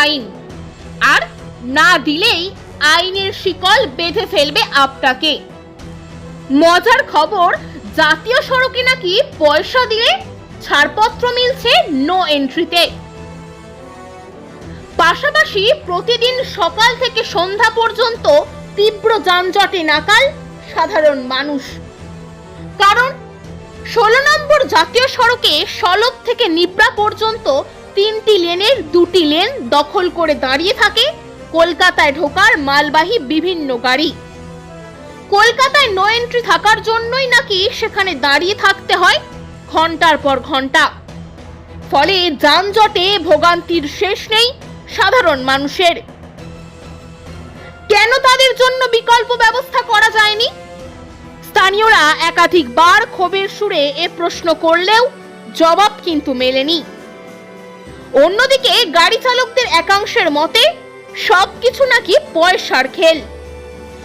আইন। আর না দিলেই আইনের শিকল বেঁধে ফেলবে আপনাকে মজার খবর, জাতীয় সড়কে নাকি পয়সা দিলে ছাড়পত্র মিলছে নো এন্ট্রিতে পাশাপাশি প্রতিদিন সকাল থেকে সন্ধ্যা পর্যন্ত তীব্র যানজটে নাকাল সাধারণ মানুষ। কারণ, ষোলো নম্বর জাতীয় সড়কে সলব থেকে নিবরা পর্যন্ত তিনটি লেনের দুটি লেন দখল করে দাঁড়িয়ে থাকে কলকাতায় ঢোকার মালবাহী বিভিন্ন গাড়ি। কলকাতায় নো এন্ট্রি থাকার জন্যই নাকি সেখানে দাঁড়িয়ে থাকতে হয় ঘণ্টার পর ঘণ্টা। ফলে যানজটে ভোগান্তির শেষ নেই সাধারণ মানুষের। কেন তাদের জন্য বিকল্প ব্যবস্থা করা যায়নি? স্থানীয়রা একাধিকবার ক্ষোভের সুরে এ প্রশ্ন করলেও জবাব কিন্তু মেলেনি। অন্যদিকে গাড়ি চালকদের একাংশের মতে, সবকিছু নাকি পয়সার খেল।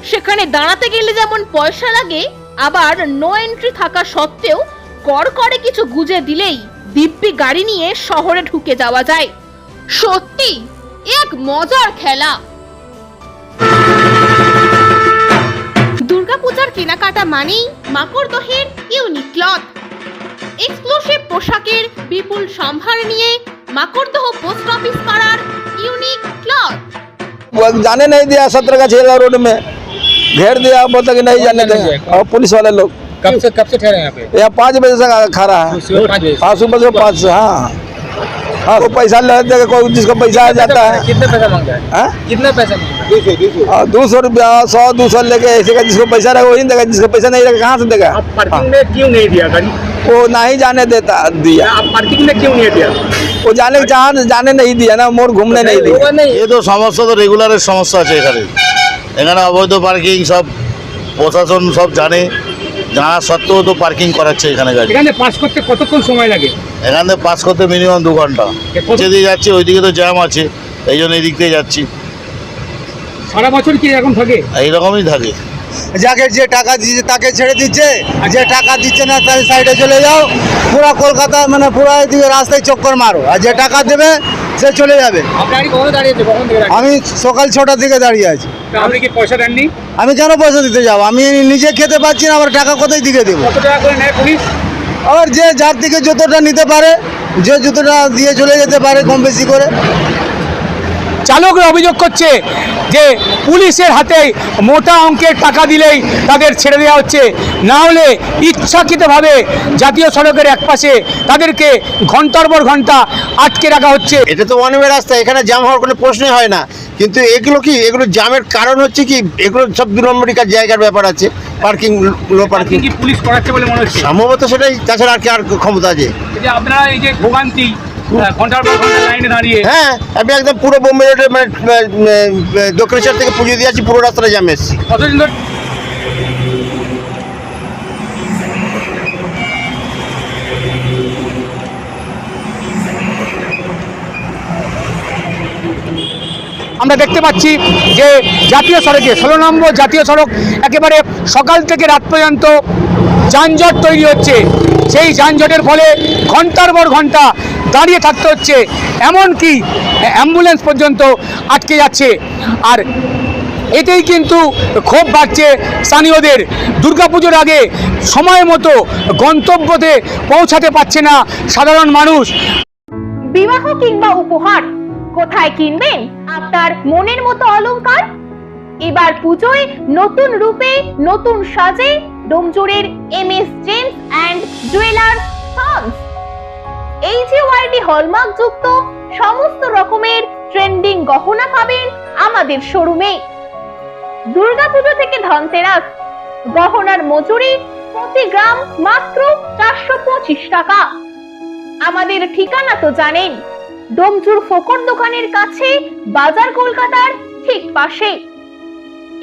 সেখানে দাঁড়াতে গেলে যেমন পয়সা লাগে, আবার নো এন্ট্রি থাকা সত্ত্বেও কর করে কিছু গুজে দিলেই দিব্যি গাড়ি নিয়ে শহরে ঢুকে যাওয়া যায়। সত্যি, এক মজার খেলা। দুর্গাপূজার কেনাকাটা মানেই মাকড়দহের ইউনিক ক্লথ। এক্সক্লুসিভ পোশাকের বিপুল সম্ভার নিয়ে মাকড়দহ পোস্ট অফিস পাড়ার ইউনিক क्लॉथ वो जाने नहीं दिया सत्रह का छेला रोड में घेर दिया बोलता कि नहीं जाने देंगे और पुलिस वाले लोग कब से कब से ठहरे हैं यहाँ पे यहाँ पाँच बजे से खड़ा है सुबह पाँच बजे से। हाँ सुबह से पाँच से हाँ हाँ कोई पैसा ले देगा कोई जिसको पैसा आ जाता है कितने पैसा मांगता है हाँ? कितना पैसा मांगता है और दो सौ रुपया सौ दो सौ लेके ऐसे का जिसको पैसा रहेगा वही देगा जिसको पैसा नहीं रहेगा कहाँ से देगा आप पार्किंग में क्यों नहीं दिया गाड़ी वो ना ही जाने देता दिया आप पार्किंग में क्यों नहीं दिया वो जाने जहाँ जाने नहीं दिया ना मोड़ घूमने नहीं दिया होगा नहीं এ তো সমস্যা তো রেগুলারের সমস্যা আছে এখানে এখানে অবৈধ পার্কিং সব প্রশাসন সব জানে জানা সত্ত্বেও তো পার্কিং করাচ্ছে এখানে গাড়ি এখানে পাস করতে কতক্ষণ সময় লাগে এখান থেকে পাস করতে মিনিমাম দু ঘন্টা যেদিকে যাচ্ছি ওইদিকে তো জ্যাম আছে এই জন্য এদিক দিয়ে যাচ্ছি সারা বছর কি এরকম থাকে এইরকমই থাকে যাকে যে টাকা দিচ্ছে তাকে ছেড়ে দিচ্ছে। যে টাকা দিচ্ছে না তার সাইডে চলে যাও। পুরো কলকাতা মানে পুরো এদিকে রাস্তায় চক্কর মারো। আর যে টাকা দেবে সে চলে যাবে। আমি সকাল ছটার দিকে দাঁড়িয়ে আছি। আপনি কি পয়সা দেননি? আমি কেন পয়সা দিতে যাব? আমি নিজে খেতে পাচ্ছি না আমার টাকা কোথায় দিকে দেবো? কত টাকা করে নেয় পুলিশ? আবার যে যার থেকে যতটা নিতে পারে যে জুতোটা দিয়ে চলে যেতে পারে কম বেশি করে। চালকরা অভিযোগ করছে যে পুলিশের হাতে মোটা অঙ্কের টাকা দিলেই তাদের ছেড়ে দেওয়া হচ্ছে। না হলে ইচ্ছাকৃতভাবে জাতীয় সড়কের একপাশে তাদেরকে ঘণ্টার পর ঘণ্টা আটকে রাখা হচ্ছে। এটা তো ওয়ে রাস্তা এখানে জ্যাম হওয়ার কোনো প্রশ্নই হয় না। কিন্তু এগুলো কি এগুলো জ্যামের কারণ হচ্ছে কি? এগুলো সব দু নম্বরিকার জায়গার ব্যাপার আছে পার্কিং লো পার্কিং। কি পুলিশ করাচ্ছে বলে মনে হচ্ছে? সম্ভবত সেটাই তাছাড়া আর কি আর ক্ষমতা আছে। আপনারা এই যে ভোগান্তি ঘণ্টার পর ঘণ্টা লাইনে দাঁড়িয়ে। হ্যাঁ আমি একদম পুরো বোম্বে রোডের মানে আহ, আহ, দক্ষিণেশ্বর থেকে পুজো দিয়ে আছি পুরো রাস্তাটা জ্যাম এসেছি। কতদিন ধরে? আমরা দেখতে পাচ্ছি যে জাতীয় সড়কে ষোলো নম্বর জাতীয় সড়ক একেবারে সকাল থেকে রাত পর্যন্ত যানজট তৈরি হচ্ছে। সেই যানজটের ফলে ঘণ্টার পর ঘণ্টা দাঁড়িয়ে থাকতে হচ্ছে। এমনকি অ্যাম্বুলেন্স পর্যন্ত আটকে যাচ্ছে। আর এতেই কিন্তু ক্ষোভ বাড়ছে স্থানীয়দের। দুর্গাপুজোর আগে সময় মতো গন্তব্যতে পৌঁছাতে পারছে না সাধারণ মানুষ। বিবাহ কিংবা উপহার কোথায় কিনবেন? আপনার মনের মতো অলংকার? এবার পুজোয় নতুন রূপে, নতুন সাজে ডোমজোরের M S gems and jewellers sons এই যে হলমার্ক যুক্ত সমস্ত রকমের ট্রেন্ডিং গহনা পাবেন আমাদের শোরুমে দুর্গাপুজো থেকে ধনতেরাস, গহনার মজুরি প্রতি গ্রাম মাত্র চারশো পঁচিশ টাকা। আমাদের ঠিকানা তো জানেন ডোমজুর ফোকর দোকানের কাছে, বাজার কলকাতার ঠিক পাশে।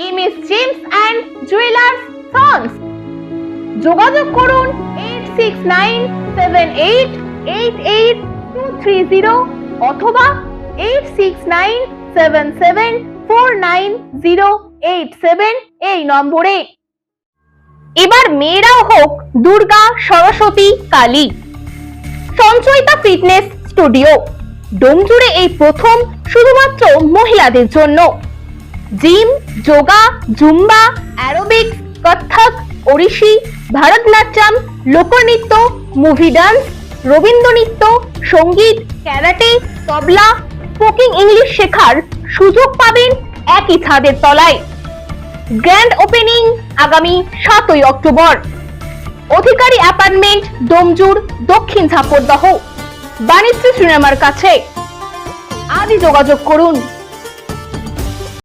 M S gems and jewellers sons যোগাযোগ করুন eight six nine seven eight eight eight two three zero অথবা eight six nine seven seven four nine zero eight seven এই নম্বরে। এবার মেয়েরাও হোক Durga, Saraswati, Kali. Sanchayita fitness studio. ডোমজুড়ে এই প্রথম শুধুমাত্র মহিলাদের জন্য। Gym, yoga, zumba, aerobics Kathak Odissi, Bharatanatyam, লোকনৃত্য, মুভি ডান্স রবীন্দ্র নৃত্য সংগীত, ক্যারাটে, তবলা, স্পোকিং ইংলিশ শেখার সুযোগ পাবেন একই ছাদের তলায়। গ্র্যান্ড ওপেনিং আগামী সাতই অক্টোবর। অধিকারী অ্যাপার্টমেন্ট ডোমজুর দক্ষিণ ঝাপরদহ বাণিজ্য সিনেমার কাছে। আজই যোগাযোগ করুন।